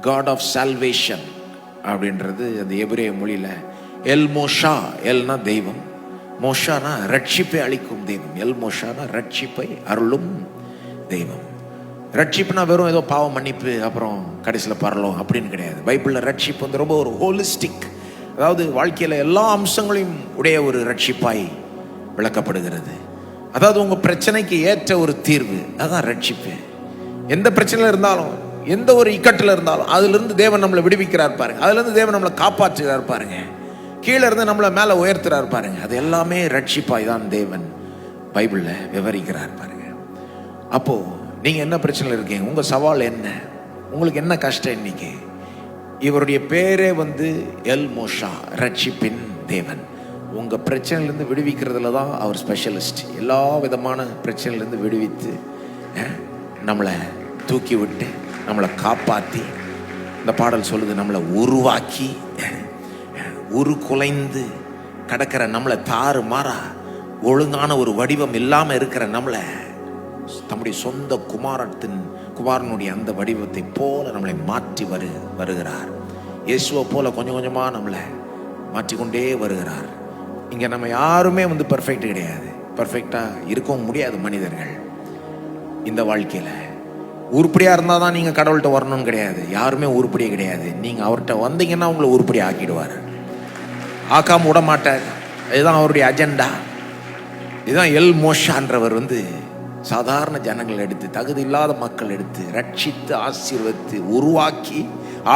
God of salvation அப்படின்றது அந்த எபிரேய மொழியில் எல் மோஷா எல்னா தெய்வம். மோஷானா ரட்சிப்பை அளிக்கும் தெய்வம். எல் மோஷானா ரட்சிப்பை அருளும் தெய்வம். ரட்சிப்புனா வெறும் ஏதோ பாவம் மன்னிப்பு அப்புறம் கடைசியில் பரலும் அப்படின்னு கிடையாது. பைபிளில் ரட்சிப்பு வந்து ரொம்ப ஒரு ஹோலிஸ்டிக் அதாவது வாழ்க்கையில் எல்லா அம்சங்களையும் உடைய ஒரு ரட்சிப்பாய் விளக்கப்படுகிறது. அதாவது உங்கள் பிரச்சனைக்கு ஏற்ற ஒரு தீர்வு அதான் ரட்சிப்பு. எந்த பிரச்சனையில் இருந்தாலும் எந்த ஒரு இக்கட்டில் இருந்தாலும் அதுலேருந்து தேவன் நம்மளை விடுவிக்கிறார் பாருங்க. அதுலேருந்து தேவன் நம்மளை காப்பாற்றுகிறார் பாருங்க. கீழே இருந்து நம்மளை மேலே உயர்த்துறார் பாருங்க. அது எல்லாமே ரட்சிப்பாய் தான் தேவன் பைபிளில் விவரிக்கிறார் பாருங்க. அப்போ நீங்கள் என்ன பிரச்சனையில் இருக்கீங்க? உங்கள் சவால் என்ன? உங்களுக்கு என்ன கஷ்டம் இன்னைக்கு? இவருடைய பேரே வந்து எல் மோஷா ரட்சிப்பின் தேவன். உங்கள் பிரச்சனையிலேருந்து விடுவிக்கிறதுல தான் அவர் ஸ்பெஷலிஸ்ட் எல்லா விதமான பிரச்சனையிலேருந்து விடுவித்து நம்மளை தூக்கி விட்டு நம்மளை காப்பாற்றி இந்த பாடல் சொல்லுது நம்மளை உருவாக்கி உரு குலைந்து கடக்கிற நம்மளை தாறு மாறா ஒழுங்கான ஒரு வடிவம் இல்லாமல் இருக்கிற நம்மளை தம்முடைய சொந்த குமாரத்தின் குமாரனுடைய அந்த வடிவத்தை போல நம்மளை மாற்றி வரு வருகிறார். இயேசுவை போல கொஞ்சம் கொஞ்சமாக நம்மளை மாற்றிக்கொண்டே வருகிறார். இங்கே நம்ம யாருமே வந்து பர்ஃபெக்ட் கிடையாது. பர்ஃபெக்டாக இருக்கவும் முடியாது மனிதர்கள். இந்த வாழ்க்கையில். உருப்படியாக இருந்தால் தான் நீங்கள் கடவுள்கிட்ட வரணும்னு கிடையாது. யாருமே உருப்படியே கிடையாது. நீங்கள் அவர்கிட்ட வந்தீங்கன்னா உங்களை உருப்படி ஆக்கிடுவார். ஆக்காம விட மாட்டார். இதுதான் அவருடைய அஜெண்டா இதுதான் எல் மோஷான்றவர் வந்து சாதாரண ஜனங்கள் எடுத்து தகுதி இல்லாத மக்கள் எடுத்து ரட்சித்து ஆசீர்வதித்து உருவாக்கி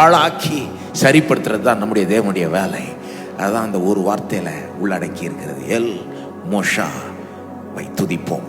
ஆளாக்கி சரிப்படுத்துறது தான் நம்முடைய தேவனுடைய வேலை. அதுதான் அந்த ஒரு வார்த்தையில் உள்ளடக்கி இருக்கிறது. எல் மோஷா வை துதிப்போம்.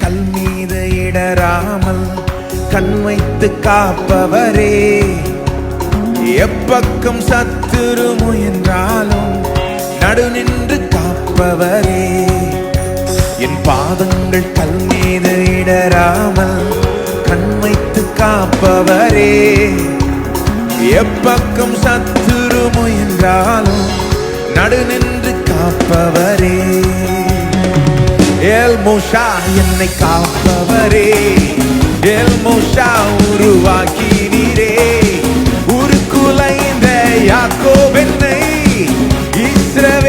கல் மீது இடராமல் கண் வைத்து காப்பவரே. எப்பக்கம் சத்துரு முயன்றாலும் நடு நின்று காப்பவரே. என் பாதங்கள் கல் மீது இடராமல் கண் வைத்து காப்பவரே. எப்பக்கம் சத்துரு முயன்றாலும் நடு நின்று காப்பவரே. எல் மோஷா என்னை காப்பவரே. எல் மோஷா உருவாக்கினீரே உருக்குலைந்த யாக்கோபென்னை இஸ்ரவே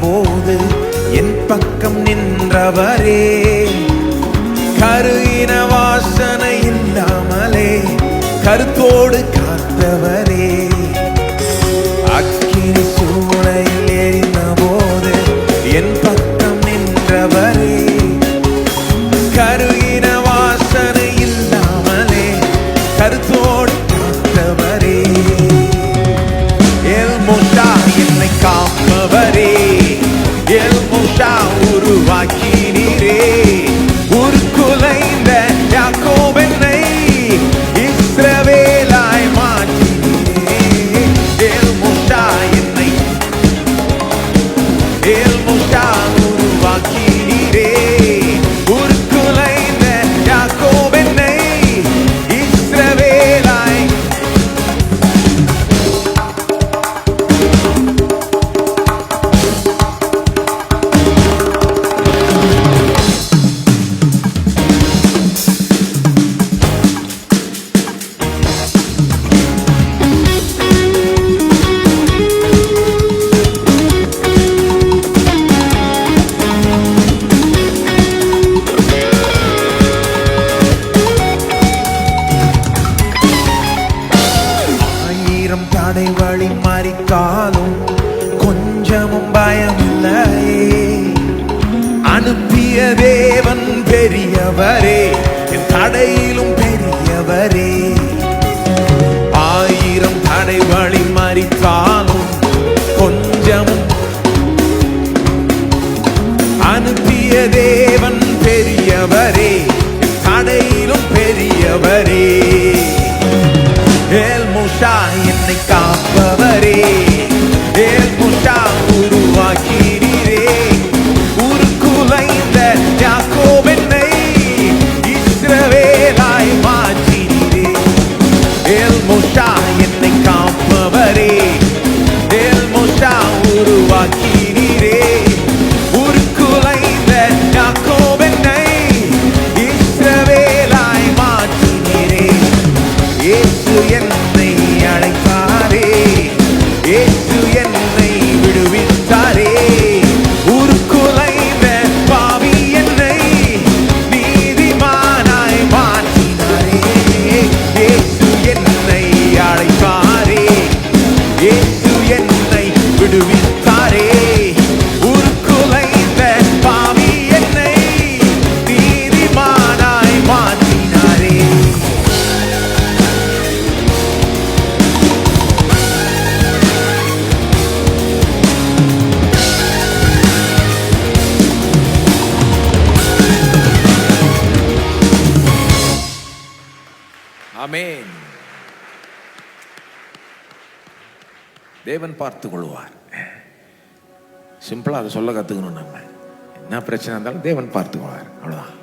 போது என் பக்கம் நின்றவரே. கருகின வாசனை இல்லாமலே கருத்தோடு காத்தவரே. தேவன் பெரியவரே என் தடையிலும் பெரியவரே. ஆயிரம் தடை வழி மறித்தாலும் கொஞ்சமும் அனுப்பியதே God. He அமேன் தேவன் பார்த்து கொள்வார் சிம்பிளாக அதை சொல்ல கற்றுக்கணும் நம்ம. என்ன பிரச்சனை இருந்தாலும் தேவன் பார்த்துக்குவார் அவ்வளோதான்